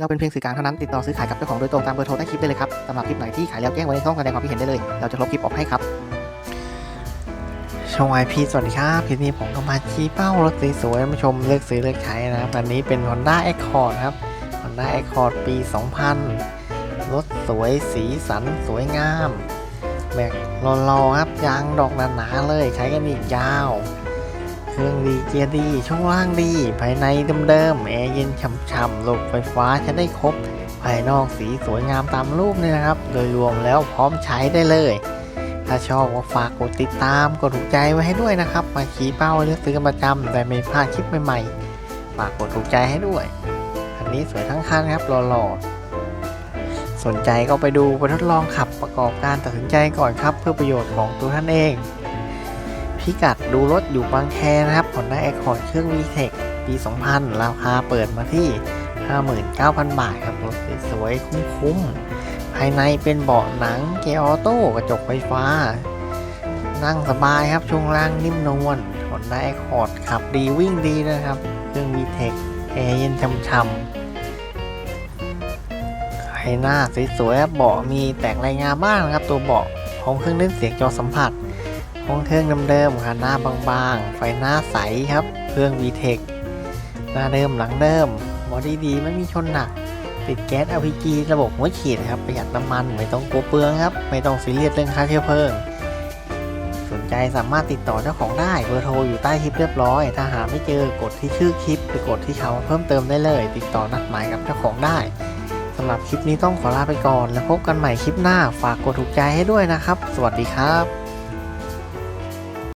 เราเป็นเพียงสื่อกลางเท่านั้นติดต่อซื้อขายกับเจ้าของโดยตรงตามเบอร์โทรใต้คลิปได้เลยครับสำหรับคลิปไหนที่ขายแล้วแจ้งไว้ในช่องแสดงความคิดเห็นได้เลย เราจะลบคลิปออกให้ครับช่องไอพีสวัสดีครับคลิปนี้ผมก็มาชี้เป้ารถสวยๆมาชมเลือกซื้อเลือกใช้นะครับอันนี้เป็น Honda Accord ครับ Honda Accord ปี 2000 รถสวยสีสันสวยงามแบกรอๆครับยางดอกหนาๆเลยใช้กันอีกยาว รื่องดีเกียร์ดีช่วงล่างดี ภายในเดิมๆแอร์เย็นฉ่ำๆระบบไฟฟ้าใช้ได้ครบ ภายนอกสีสวยงามตามรูปนี่นะครับ โดยรวมแล้วพร้อมใช้ได้เลย ถ้าชอบก็ฝากกดติดตามกดถูกใจไว้ให้ด้วยนะครับ มาชี้เป้าเลือกซื้อกันประจำแต่ไม่พลาดคลิปใหม่ๆฝากกดถูกใจให้ด้วยคันนี้สวยทั้งคันครับหล่อๆสนใจก็ไปดูไปทดลองขับประกอบการตัดสินใจก่อนครับ เพื่อประโยชน์ของตัวท่านเอง พิกัดดูรถอยู่บางแคนะครับผลได้แอคคอร์ดเครื่อง VTEC ปี 2000 ราคาเปิดมาที่ 59,000 บาทครับรถสวยๆคุ้มๆภายในเป็นเบาะหนังเกียร์ออโต้กระจกไฟฟ้า นั่งสบายครับช่วงล่างนิ่มนวลผลได้แอคคอร์ดขับดีวิ่งดีนะครับ เครื่อง VTEC แอร์เย็นช่ำๆภายหน้าสวยๆเบาะมีแตกรายงานบ้างนะครับ ตัวเบาะพร้อมเครื่องเล่นเสียงจอสัมผัส ห้องเครื่องเดิมๆค่ะหน้าบางๆ ไฟหน้าใสครับ เครื่อง VTEC หน้าเดิมหลังเดิมบอดี้ดีไม่มีชนหนัก ติดแก๊ส LPG ระบบหัวฉีดครับ ประหยัดน้ำมันไม่ต้องกลัวเปลืองครับ ไม่ต้องซีเรียสเรื่องค่าเชื้อเพลิง สนใจสามารถติดต่อเจ้าของได้เบอร์โทรอยู่ใต้คลิปเรียบร้อย ถ้าหาไม่เจอกดที่ชื่อคลิปหรือกดที่เขาเพิ่มเติมได้เลย ติดต่อนัดหมายกับเจ้าของได้สำหรับคลิปนี้ต้องขอลาไปก่อน แล้วพบกันใหม่คลิปหน้าฝากกดถูกใจให้ด้วยนะครับ สวัสดีครับ